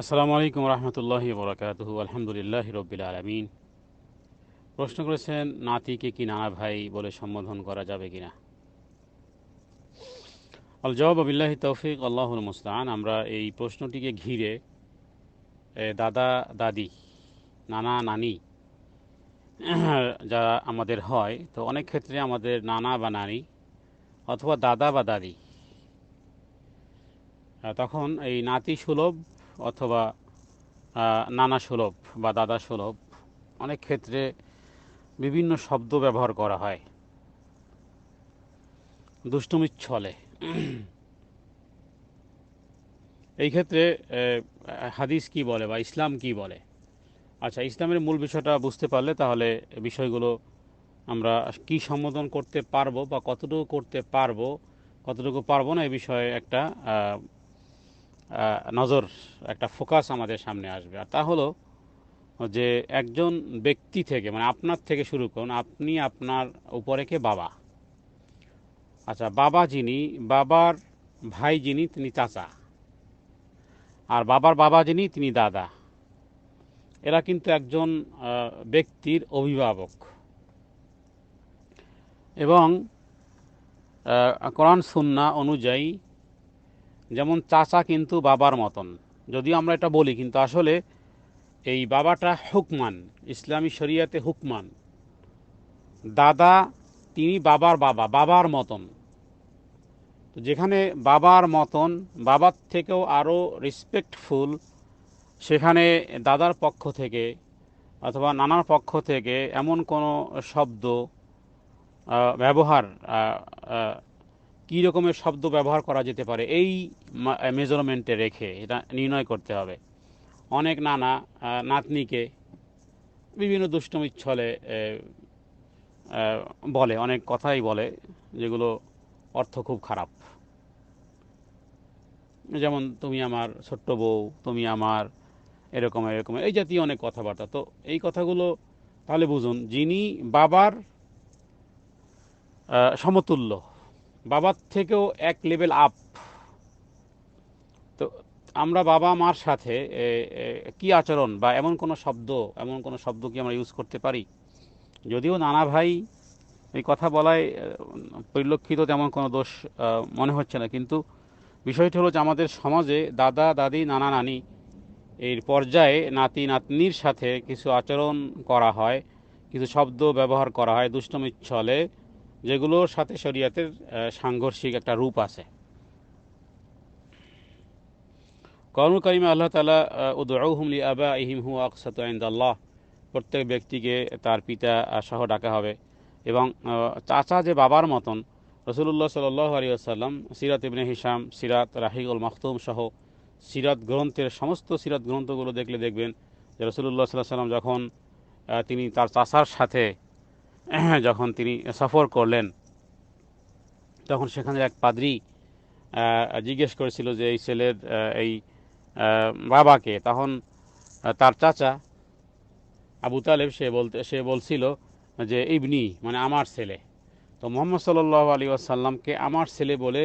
আসসালামু আলাইকুম রহমতুল্লাহ বরকাতহু, আলহামদুলিল্লাহ রবিল আলমিন। প্রশ্ন করেছেন, নাতিকে কি নানা ভাই বলে সম্বোধন করা যাবে কিনা? আল জবাব আবিল্লাহি তৌফিক, আল্লাহুল মুস্তান আমরা এই প্রশ্নটিকে ঘিরে দাদা, দাদি, নানা, নানি, যারা আমাদের হয়, তো অনেক ক্ষেত্রে আমাদের নানা বা নানি অথবা দাদা বা দাদি তখন এই নাতি সুলভ অথবা নানা সুলভ বা দাদা সুলভ অনেক ক্ষেত্রে বিভিন্ন শব্দ ব্যবহার করা হয়। দুষ্টুমির ছলে। এই ক্ষেত্রে হাদিস কি বলে বা ইসলাম কি বলে? আচ্ছা ইসলামের মূল বিষয়টা বুঝতে পারলে তাহলে বিষয়গুলো আমরা কি সম্বোধন করতে পারব বা কতটুকু করতে পারব, কতটুকু পারব না এই বিষয়ে একটা নজর, একটা ফোকাস আমাদের সামনে আসবে। আর তা হলো যে একজন ব্যক্তি থেকে মানে আপনার থেকে শুরু করুন, আপনি আপনার উপরে কে বাবা? আচ্ছা বাবা যিনি, বাবার ভাই যিনি, তিনি চাচা। আর বাবার বাবা যিনি, তিনি দাদা। এরা কিন্তু একজন ব্যক্তির অভিভাবক। এবং কোরআন, সুন্না অনুযায়ী যেমন চাচা কিন্তু বাবার মতন। যদিও আমরা এটা বলি, কিন্তু আসলে এই বাবাটা হুকমান, ইসলামী শরিয়াতে হুকমান। দাদা, তিনি বাবার বাবা, বাবার মতন। তো যেখানে বাবার মতন, বাবার থেকেও আরও রেসপেক্টফুল সেখানে দাদার পক্ষ থেকে অথবা নানার পক্ষ থেকে এমন কোনো শব্দ ব্যবহার কী রকমের শব্দ ব্যবহার করা যেতে পারে? এই মেজারমেন্টে রেখে এটা নির্ণয় করতে হবে। অনেক নানা নাতনিকে বিভিন্ন দুষ্টমির ছলে বলে, অনেক কথাই বলে, যেগুলো অর্থ খুব খারাপ। যেমন, তুমি আমার ছোট্ট বউ, তুমি আমার এরকম এরকম। এই জাতীয় অনেক কথাবার্তা। তো এই কথাগুলো তাহলে বুঝুন, যিনি বাবার সমতুল্য বাবার থেকেও এক লেভেল আপ তো আমরা বাবা মার সাথে কি আচরণ বা এমন কোনো শব্দ, এমন কোনো শব্দ কি আমরা ইউজ করতে পারি? যদিও নানা ভাই এই কথা বলায় পরিলক্ষিত তেমন কোনো দোষ মনে হচ্ছে না। কিন্তু বিষয়টি হলো যে আমাদের সমাজে দাদা, দাদি, নানা, নানি এর পর্যায়ে নাতি, নাতনির সাথে কিছু আচরণ করা হয়, কিছু শব্দ ব্যবহার করা হয় দুষ্টমির ছলে যেগুলোর সাথে শরীয়তের সাংঘর্ষিক একটা রূপ আছে। করুন করিমে আল্লাহ তালা উদৌহুমলি আবা ইহিম হু আকসাত আল্লাহ প্রত্যেক ব্যক্তিকে তার পিতা সহ ডাকা হবে এবং চাচা যে বাবার মতন রসুল্লাহ সাল আলী আসাল্লাম সিরাত ইবনে হিসাম সিরাত রাহিউল মাখতুম সহ সিরাত গ্রন্থের সমস্ত সিরাত গ্রন্থগুলো দেখলে দেখবেন যে রসুল্লাহ সাল্লাহ সাল্লাম যখন তিনি তার চাচার সাথে যখন তিনি সফর করলেন, তখন সেখানে এক পাদ্রী জিজ্ঞেস করেছিল যে এই ছেলের এই বাবাকে। তখন তার চাচা আবু তালেব, সে বলতে, সে বলছিল যে, ইবনি মানে আমার ছেলে। তো মোহাম্মদ সাল্লাহ আলী আসাল্লামকে আমার ছেলে বলে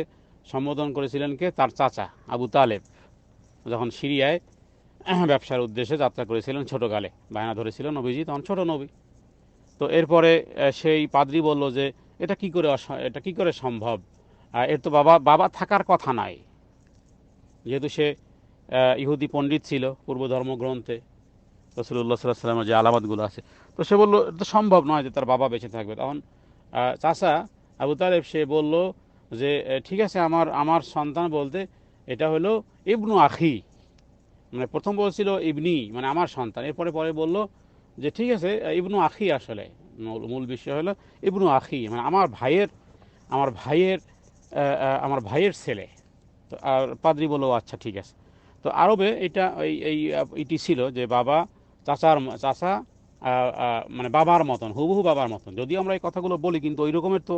সম্বোধন করেছিলেন কে? তার চাচা আবু তালেব। যখন সিরিয়ায় ব্যবসার উদ্দেশ্যে যাত্রা করেছিলেন ছোটোকালে, বায়না ধরেছিল নবীজি, তখন ছোট নবী। তো এরপরে সেই পাদ্রি বলল যে, এটা কি করে এটা কি করে সম্ভব? এর তো বাবা বাবা থাকার কথা নাই। যেহেতু সে ইহুদি পণ্ডিত ছিল পূর্ব ধর্মগ্রন্থে রসুল্লাহ সাল্লাহ সাল্লামের যে আলামাতগুলো আছে। তো সে বলল, এটা তো সম্ভব নয় যে তার বাবা বেঁচে থাকবে। তখন চাচা আবু তালেব সে বলল যে ঠিক আছে, আমার আমার সন্তান বলতে এটা হলো ইবনু আখি। মানে প্রথম বলছিল ইবনি মানে আমার সন্তান। এরপরে, পরে বলল যে, ঠিক আছে, ইবনু আখি আসলে। মূল- বিষয় হলো ইবনু আখি মানে আমার ভাইয়ের আমার ভাইয়ের আমার ভাইয়ের ছেলে। তো আর পাদ্রি বলল আচ্ছা ঠিক আছে। তো আরবে এটা এই এটি ছিল যে বাবা চাচার চাচা মানে বাবার মতন, হুবহু বাবার মতন। যদিও আমরা এই কথাগুলো বলি, কিন্তু ওই রকমের তো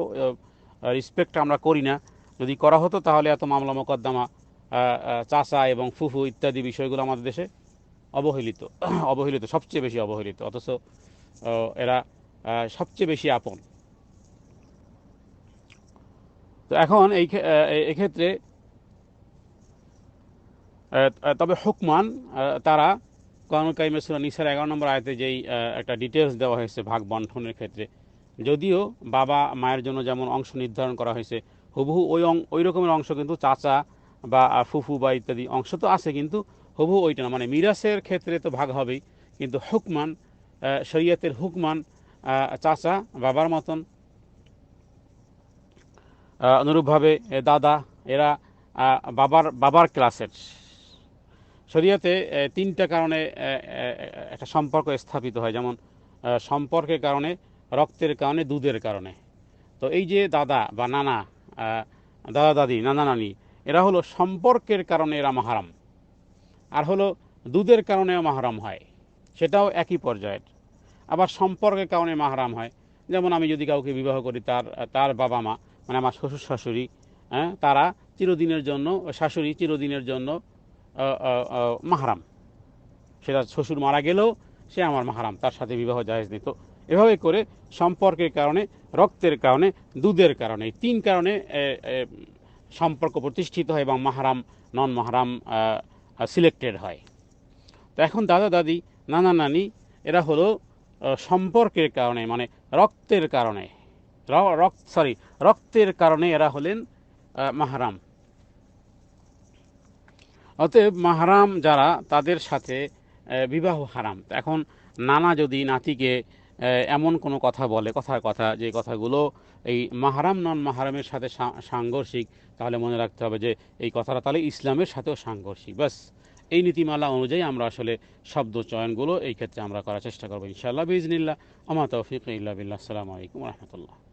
রেসপেক্ট আমরা করি না। যদি করা হতো, তাহলে এত মামলা মোকদ্দমা চাচা এবং ফুফু ইত্যাদি বিষয়গুলো আমাদের দেশে অবহেলিত অবহেলিত, সবচেয়ে বেশি অবহেলিত। অথচ এরা সবচেয়ে বেশি আপন। তো এখন এই ক্ষে- এক্ষেত্রে তবে হুকমান তারা কোরআন কাইমে সুরা নিসার এগারো নম্বর আয়তে যেই একটা ডিটেলস দেওয়া হয়েছে ভাগ বন্টনের ক্ষেত্রে, যদিও বাবা মায়ের জন্য যেমন অংশ নির্ধারণ করা হয়েছে, হুবহু ওই ওই রকমের অংশ কিন্তু চাচা বা ফুফু বা ইত্যাদি অংশ তো আছে কিন্তু হুবহু ওইটা না। মানে মিরাসের ক্ষেত্রে তো ভাগ হবেই, কিন্তু হুকমান শরীয়তের হুকমান চাচা, বাবার মতন। অনুরূপভাবে দাদা, এরা বাবার বাবার ক্লাসের। শরীয়তে তিনটা কারণে একটা সম্পর্ক স্থাপিত হয়। যেমন সম্পর্কের কারণে, রক্তের কারণে, দুধের কারণে। তো এই যে দাদা বা নানা দাদা, দাদি, নানা, নানি, এরা হলো সম্পর্কের কারণে এরা মাহারাম। আর হলো দুধের কারণেও মাহারাম হয়। সেটাও একই পর্যায়ের। আবার সম্পর্কের কারণে মাহারাম হয়। যেমন আমি যদি কাউকে বিবাহ করি, তার তার বাবা মা মানে আমার শ্বশুর শাশুড়ি হ্যাঁ তারা চিরদিনের জন্য, শাশুড়ি চিরদিনের জন্য মাহারাম সেটা শ্বশুর মারা গেলেও সে আমার মাহারাম তার সাথে বিবাহ জায়েজ নেই। তো এভাবে করে সম্পর্কের কারণে, রক্তের কারণে, দুধের কারণে তিন কারণে সম্পর্ক প্রতিষ্ঠিত হয় এবং মাহারাম নন মাহারাম সিলেক্টেড হয়। তো এখন দাদা দাদি নানা নানি এরা হলো সম্পর্কের কারণে মানে রক্তের কারণে রক্ত সরি রক্তের কারণে এরা হলেন মাহারাম। অতএব মাহারাম যারা, তাদের সাথে বিবাহ হারাম। এখন নানা যদি নাতিকে এমন কোনো কথা বলে, কথার কথা, যে কথাগুলো এই মাহারাম নন মাহারামের সাথে সাংঘর্ষিক, তাহলে মনে রাখতে হবে যে এই কথাটা তাহলে ইসলামের সাথেও সাংঘর্ষিক, ব্যাস। এই নীতিমালা অনুযায়ী আমরা আসলে শব্দ চয়নগুলো এই ক্ষেত্রে আমরা করার চেষ্টা করব, ইনশাআল্লাহ বিজনিল্লাহ আমা তৌফিক ইল্লা বিল্লাহ। আসসালামু আলাইকুম রহমতুল্লাহ।